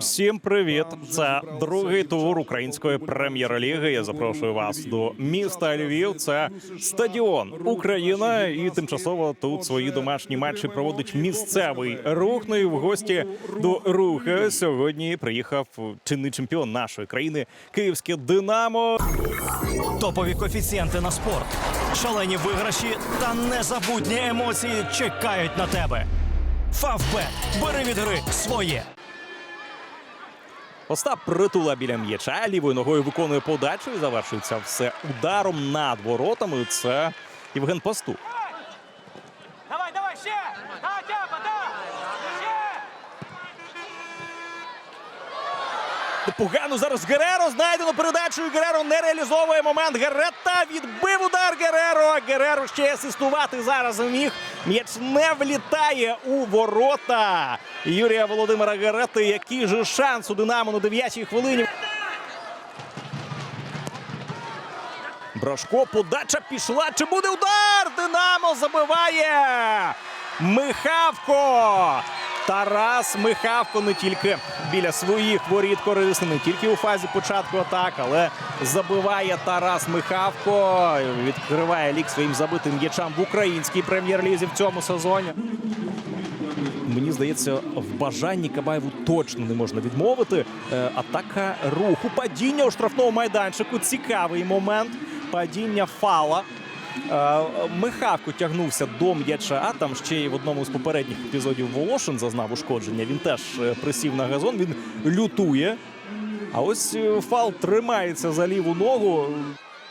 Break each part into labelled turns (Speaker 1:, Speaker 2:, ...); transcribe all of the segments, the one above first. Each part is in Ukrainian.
Speaker 1: Всім привіт! Це другий тур української прем'єр-ліги. Я запрошую вас до міста Львів. Це стадіон Україна, і тимчасово тут свої домашні матчі проводить місцевий рух. Ну і в гості до руху сьогодні приїхав чинний чемпіон нашої країни Київське Динамо.
Speaker 2: Топові коефіцієнти на спорт, шалені виграші та незабутні емоції чекають на тебе. Фавбет. Бери від гри своє.
Speaker 1: Остап притула біля м'яча, лівою ногою виконує подачу і завершується все ударом над воротами. Це Євген Пастух. Погано зараз Гереро знайдено передачу. Гереро не реалізовує момент. Геретта відбив удар Гереро. Гереро ще асистувати зараз міг. М'яч не влітає у ворота. Юрія Володимира Геретти. Який же шанс у Динамо на 9-й хвилині. Брашко, подача пішла. Чи буде удар? Динамо забиває. Михавко. Тарас Михавко не тільки біля своїх воріт корисний, не тільки у фазі початку атак, але забиває Тарас Михавко. Відкриває лік своїм забитим м'ячам в українській прем'єр-лізі в цьому сезоні. Мені здається, в бажанні Кабаєву точно не можна відмовити. Е, Атака руху, падіння у штрафному майданчику. Цікавий момент. Падіння фала. Е, Михавко тягнувся до м'яча. а Там ще й в одному з попередніх епізодів Волошин зазнав ушкодження. Він теж е, присів на газон. Він лютує. А ось е, фал тримається за ліву ногу.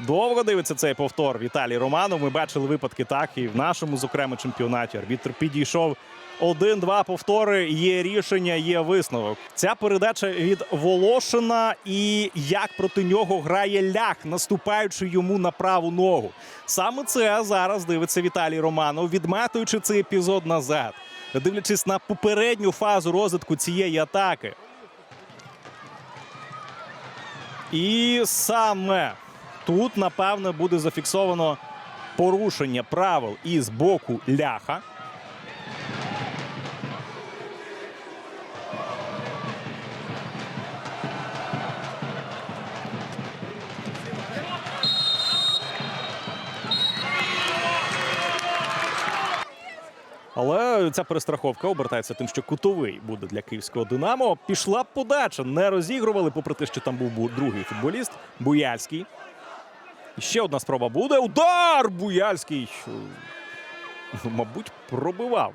Speaker 1: Довго дивиться цей повтор Віталій Романов. Ми бачили випадки так і в нашому, зокрема, чемпіонаті. Арбітр підійшов. Один-два повтори. Є рішення, є висновок. Ця передача від Волошина і як проти нього грає лях, наступаючи йому на праву ногу. Саме це зараз дивиться Віталій Романов, відматуючи цей епізод назад, дивлячись на попередню фазу розвитку цієї атаки. І саме тут, напевно, буде зафіксовано порушення правил із боку ляха. Але ця перестраховка обертається тим, що кутовий буде для київського Динамо. Пішла подача. Не розігрували, попри те, що там був другий футболіст Буяльський. Ще одна спроба буде. Удар! Буяльський. Ну, Мабуть, пробивав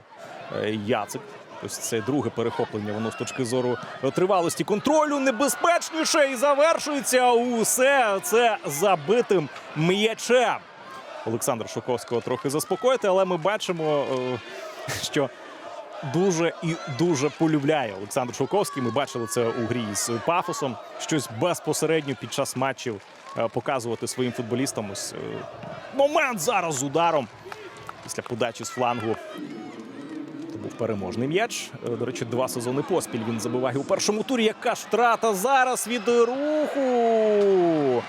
Speaker 1: е, Яцик. Ось це друге перехоплення. Воно з точки зору тривалості контролю небезпечніше і завершується усе це забитим м'ячем. Олександра Шуковського трохи заспокоїти, але ми бачимо, е, що дуже і дуже полюбляє Олександр Шовковський. Ми бачили це у грі з пафосом. Щось безпосередньо під час матчів е, показувати своїм футболістам. Ось е, момент зараз з ударом після подачі з флангу. Це був переможний м'яч. Е, До речі, два сезони поспіль він забиває у першому турі. Яка ж втрата зараз від руху?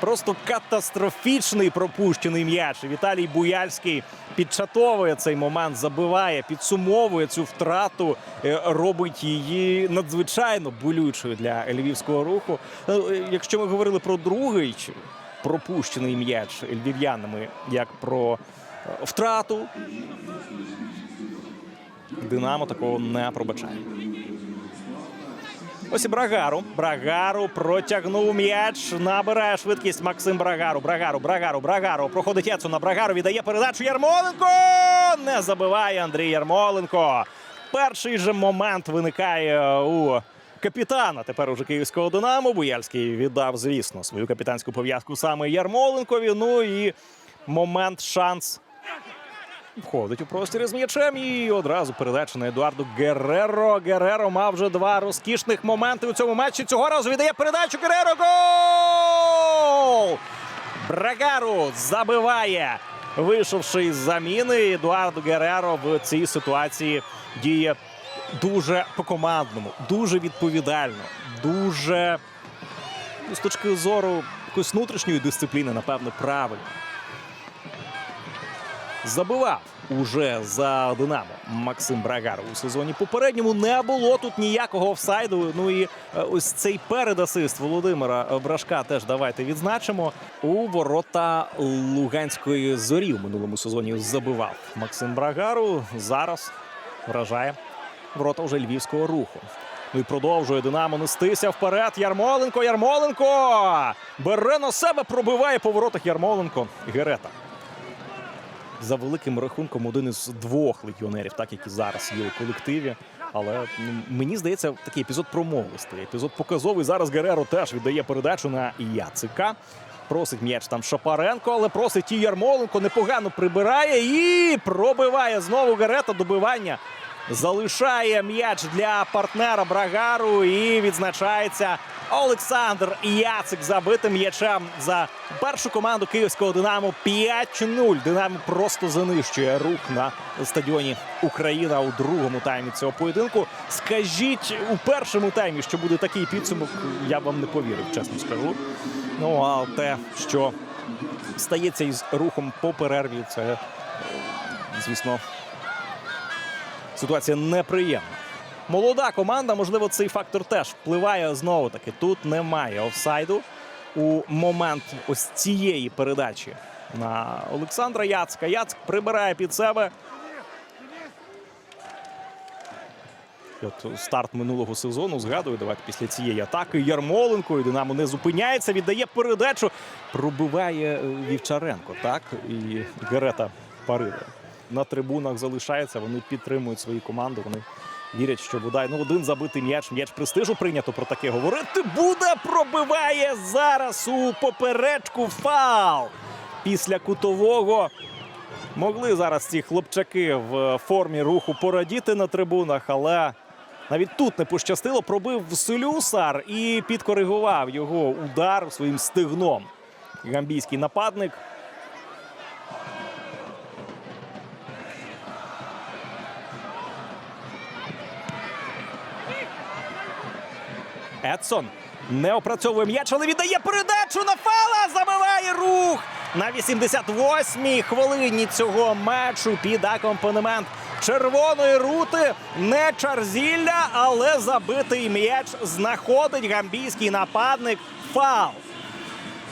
Speaker 1: Просто катастрофічний пропущений м'яч. Віталій Буяльський підчатовує цей момент, забиває, підсумовує цю втрату, е, робить її надзвичайно болючою для львівського руху. Е, е, Якщо ми говорили про другий пропущений м'яч львів'янами, як про втрату, Динамо такого не пробачає. Ось і Брагару. Брагару протягнув м'яч. Набирає швидкість Максим Брагару. Брагару, Брагару, Брагару. Проходить Яцу на Брагару. Віддає передачу Ярмоленко. Не забиває Андрій Ярмоленко. Перший же момент виникає у капітана. Тепер уже київського Динамо. Буяльський віддав, звісно, свою капітанську пов'язку саме Ярмоленкові. Ну і момент, шанс Входить у простір з м'ячем і одразу передача на Едуарду Гереро. Гереро мав вже два розкішних моменти у цьому матчі. Цього разу віддає передачу Гереро. Гол! Брагару забиває. Вийшовши із заміни, Едуарду Гереро в цій ситуації діє дуже по-командному, дуже відповідально, дуже ну, з точки зору якоїсь внутрішньої дисципліни, напевно, правильно забивав уже за Динамо Максим Брагар у сезоні попередньому не було тут ніякого офсайду. Ну і е, ось цей передасист Володимира Брашка теж давайте відзначимо. У ворота Луганської зорі в минулому сезоні забивав Максим Брагару. Зараз вражає ворота вже львівського руху. Ну і продовжує Динамо нестися вперед. Ярмоленко, Ярмоленко! Бере на себе, пробиває по воротах Ярмоленко. Герета. За великим рахунком один із двох легіонерів, так які зараз є у колективі. Але ну, мені здається, такий епізод промовистий. Епізод показовий. Зараз Гереро теж віддає передачу на Яцика. Просить м'яч там Шапаренко, але просить і Ярмоленко. Непогано прибирає і пробиває знову Герета. Добивання. Залишає м'яч для партнера Брагару і відзначається Олександр Яцик забитим м'ячем за першу команду київського Динамо 5-0. Динамо просто занищує рух на стадіоні Україна у другому таймі цього поєдинку. Скажіть у першому таймі, що буде такий підсумок, я вам не повірив, чесно скажу. Ну а те, що стається із рухом по перерві, це звісно ситуація неприємна. Молода команда, можливо, цей фактор теж впливає знову таки. Тут немає офсайду у момент ось цієї передачі на Олександра Яцка. Яцк прибирає під себе. От старт минулого сезону згадую, давайте після цієї атаки Ярмоленко і Динамо не зупиняється, віддає передачу, пробиває е, Вівчаренко. Так і Герета парирує. На трибунах залишається. Вони підтримують свої команди. Вони вірять, що бодай ну один забитий м'яч. М'яч престижу прийнято про таке говорити. Буда пробиває зараз у поперечку фал після кутового. Могли зараз ці хлопчаки в формі руху порадіти на трибунах, але навіть тут не пощастило. Пробив Слюсар і підкоригував його удар своїм стигном. Гамбійський нападник. Едсон не опрацьовує м'яч, але віддає передачу на фала. Забиває рух на 88-й хвилині цього матчу під акомпанемент червоної рути. Не Чарзілля, але забитий м'яч знаходить гамбійський нападник. Фал.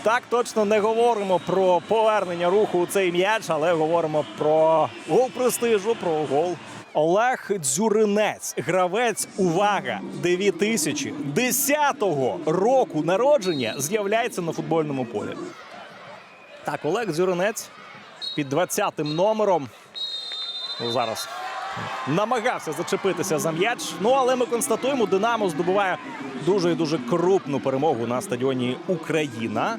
Speaker 1: Так точно не говоримо про повернення руху у цей м'яч, але говоримо про гол престижу, про гол. Олег Дзюринець, гравець, увага, 2010 року народження, з'являється на футбольному полі. Так, Олег Дзюринець під 20-м номером. Ну, зараз намагався зачепитися за м'яч. Ну, але ми констатуємо, Динамо здобуває дуже і дуже крупну перемогу на стадіоні Україна.